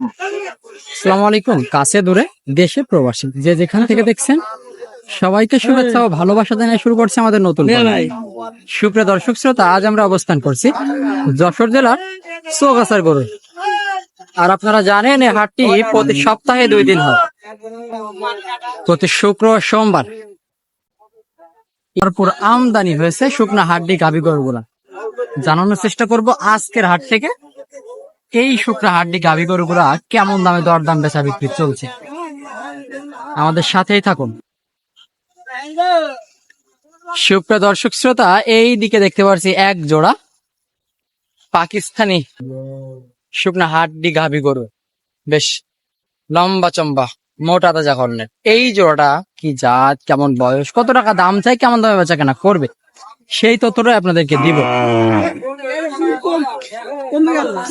আসসালামু আলাইকুম কাছে দূরে দেশে প্রবাসী। যে যেখান থেকে দেখছেন সবাইকে শুভেচ্ছা ও ভালোবাসা জানিয়ে শুরু করছে আমাদের নতুন সুপ্রিয় দর্শক শ্রোতা আজ আমরা অবস্থান করছি যশোর জেলার চৌগাছার গরু আর আপনারা জানেন এই হাটটি প্রতি সপ্তাহে দুই দিন হয়। প্রতি শুক্র সোমবার তারপর আমদানি হয়েছে শুকনা হাড্ডি গাভি গরুগুলা। জানানোর চেষ্টা করব আজকের হাট থেকে। এই শুকনা হাড্ডি গাভি গরুগুলা কেমন দামে দরদাম বেচা বিক্রি চলছে? আমাদের সাথেই থাকুন। সুপ্রিয় দর্শক শ্রোতা, এই দিকে দেখতে পাচ্ছি এক জোড়া পাকিস্তানি শুকনা হাড্ডি গাভি গরু। বেশ লম্বা চম্বা, মোটা তাজা কর্ণের। এই জোড়াটা কি জাত, কেমন বয়স, কত টাকা দাম চাই, কেমন দামে বেচা কেনা করবে, সেই তথ্যটা আপনাদেরকে দিব।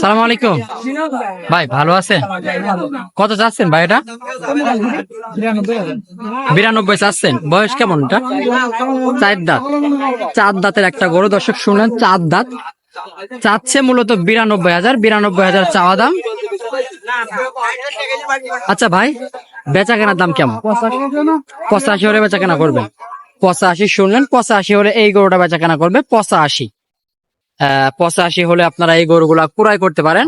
সালাম আলাইকুম। ভাই ভালো আছেন? কত চাচ্ছেন ভাই এটা? বিরানব্বই চাচ্ছেন। বয়স কেমন এটা? চার দাঁত। চার দাঁতের একটা গরু দর্শক শুনলেন চার দাঁত। চাচ্ছে মূলত বিরানব্বই হাজার বিরানব্বই হাজার চাওয়া দাম। আচ্ছা ভাই বেচা কেনার দাম কেমন? পঁচাশি হলে বেচা কেনা করবেন। পঁচাশি শুনলেন পঁচাশি হলে এই গরুটা বেচা কেনা করবে পঁচাশি। পঁচাশি হলে আপনারা এই গরুগুলা কুড়াই করতে পারেন।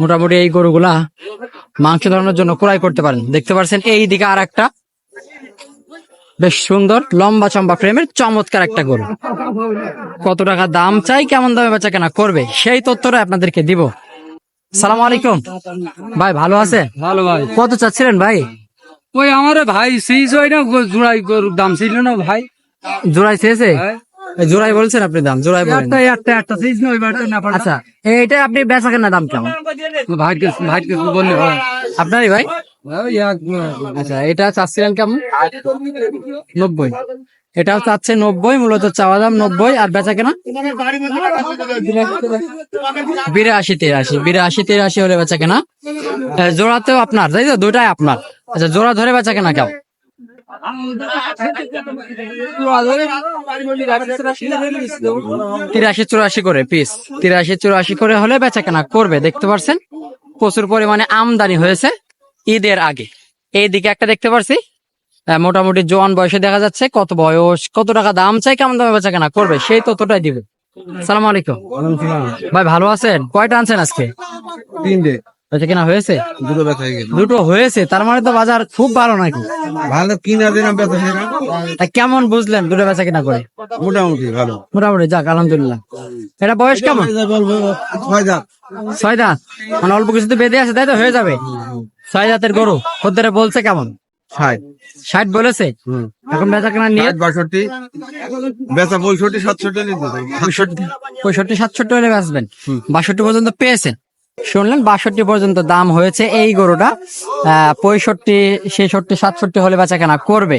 মোটামুটি এই গরুগুলা মাংস ধরানোর জন্য কুড়াই করতে পারেন। দেখতে পাচ্ছেন এই দিকে আর একটা বেশ সুন্দর লম্বা চম্বা ফ্রেমের চমৎকার একটা গরু। কত টাকা দাম চাই কেমন দামে বেচা কেনা করবে সেই তথ্যটা আপনাদেরকে দিব। সালাম আলাইকুম। ভাই ভালো আছে? ভালো ভাই। কত চাচ্ছিলেন ভাই? ওই আমার ভাই সেই হয় না জোড়াই গরুর দাম ছিল না ভাই। জোড়াই। এই জোড়াই বলছেন আপনি দাম জোড়াই বলেন। আচ্ছা এইটা আপনি বেচা কেনা দাম কেমন? ভাইকে ভাইকে বললে হয়। আপনারই ভাই? আচ্ছা এটা চাচ্ছিলেন কেমন? নব্বই। এটাও চাচ্ছে নব্বই মূলত চাওয়া দাম নব্বই আর বেচা কেনা? বিরাশি তিরাশি বিরাশি তিরাশি হলে বেচা কেনা। জোড়াতেও আপনার তাই তো? দুটাই আপনার। আচ্ছা জোড়া ধরে বেচা কেনা কেমন? তিরাশি চুরাশি করে পিস তিরাশি চুরাশি করে হলে বেচা কেনা করবে দেখতে পারছেন? প্রচুর পরিমাণে আমদানি হয়েছে ঈদের আগে। এইদিকে একটা দেখতে পারছি মোটামুটি জোয়ান বয়সে দেখা যাচ্ছে কত বয়স কত টাকা দাম চাই কেমন দামে বেচা কেনা করবে সেই ততটাই দিবে। সালাম আলাইকুম। ভাই ভালো আছেন? কয়টা আনছেন আজকে? তিনটে। বেচা কেনা? হয়েছে? দুটো হয়ে গেল দুটো হয়েছে তার মানে তো বাজার খুব ভালো নাকি? ভালো কিনা হয়ে তা কেমন বুঝলেন দুটো বেচা কেনা করে? মোটামুটি ভালো। মোটামুটি যাক আলহামদুলিল্লাহ। এটা বয়স কেমন? ছয় দাঁত ছয় দাঁত। মানে অল্প কিছু তো বেঁধে আছে তাই তো হয়ে যাবে? ছয় দাঁতের গরু খদ্দের বলছে কেমন? ষাট। ষাট বলেছে? এখন বেচা কেনা নিয়ে? বাষট্টি। ব্যথা পঁয়ষট্টি সাতষট্টি পঁয়ষট্টি সাতষট্টি হলে বেচবেন। বাষট্টি পর্যন্ত পেয়েছেন। শুনলেন, বাষট্টি পর্যন্ত দাম হয়েছে এই গরুটা। পঁয়ষট্টি, ছেষট্টি, সাতষট্টি হলে বেচা কেনা করবে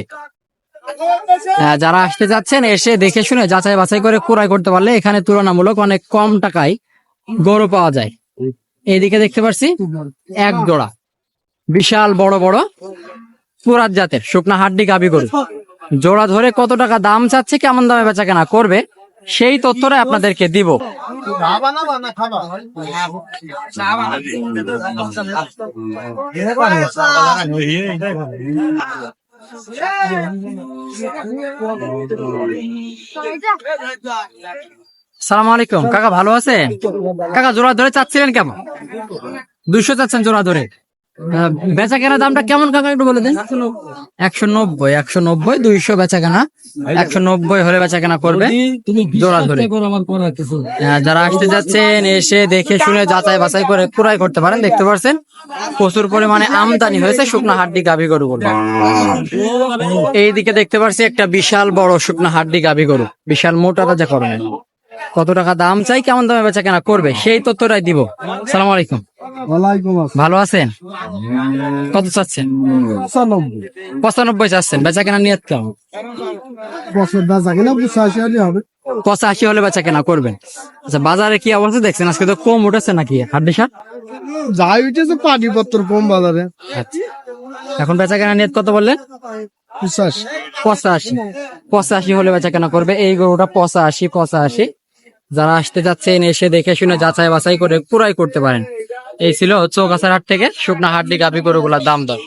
যারা আসতে যাচ্ছেন, এসে দেখে শুনে যাচাই বাছাই করে ক্রয় করতে পারলে এখানে তুলনামূলক অনেক কম টাকায় গরু পাওয়া যায়। এইদিকে দেখতে পাচ্ছি এক জোড়া। বিশাল, বড় বড়। পুরাত জাতের, শুকনা হাড্ডি গাবি গরু। জোড়া ধরে কত টাকা দাম চাচ্ছে, কেমন দামে বেচা কেনা করবে? সেই তথ্যটা আপনাদেরকে দিব। সালাম আলাইকুম। কাকা ভালো আছেন? কাকা জোড়া ধরে চাচ্ছিলেন কেমন? দুইশো চাচ্ছেন জোড়া ধরে। বেচা কেনা দামটা কেমন কাকা একটু বলে দেন? একশো নব্বই একশো নব্বই দুইশো বেচা কেনা একশো নব্বই হলে বেচা কেনা করবে জোড়া ধরে। আহ, যারা আসতে যাচ্ছেন এসে দেখে শুনে যাচাই বাছাই করে ক্রয় করতে পারেন দেখতে পাচ্ছেন প্রচুর পরিমাণে আমদানি হয়েছে শুকনো হাড্ডি গাভী গরু গুলো এইদিকে দেখতে পাচ্ছি একটা বিশাল বড় শুকনো হাড্ডি গাভী গরু। বিশাল মোটা তাজা করবেন কত টাকা দাম চাই কেমন দামে বেচা কেনা করবে সেই তথ্যটাই দিব। সালাম আলাইকুম। ভালো আছেন? কত চাচ্ছেন? পঁচানব্বই। চাচ্ছেন বেচা কেনা নিয়ত কেমন বেচা কিনা পঁচাশি হলে হবে। পঁচাশি হলে বেচা কেনা করবেন। আচ্ছা বাজারে কি অবস্থা দেখছেন? আজকে তো কম উঠেছে নাকি? হাড্ডি সার? যাই উঠেছে পানিপত্র কম বাজারে। আচ্ছা। এখন বেচা কেনা নিয়ত কত বললেন? পঁচাশি। পঁচাশি। পঁচাশি হলে বেচা কেনা করবে। এই গরুটা পঁচাশি পঁচাশি। যারা আসতে যাচ্ছেন এসে দেখে শুনে যাচাই বাছাই করে পুরাই করতে পারেন। এই ছিল চৌগাছার হাট থেকে শুকনা হাড্ডি গাভি গরুগুলার দাম দর।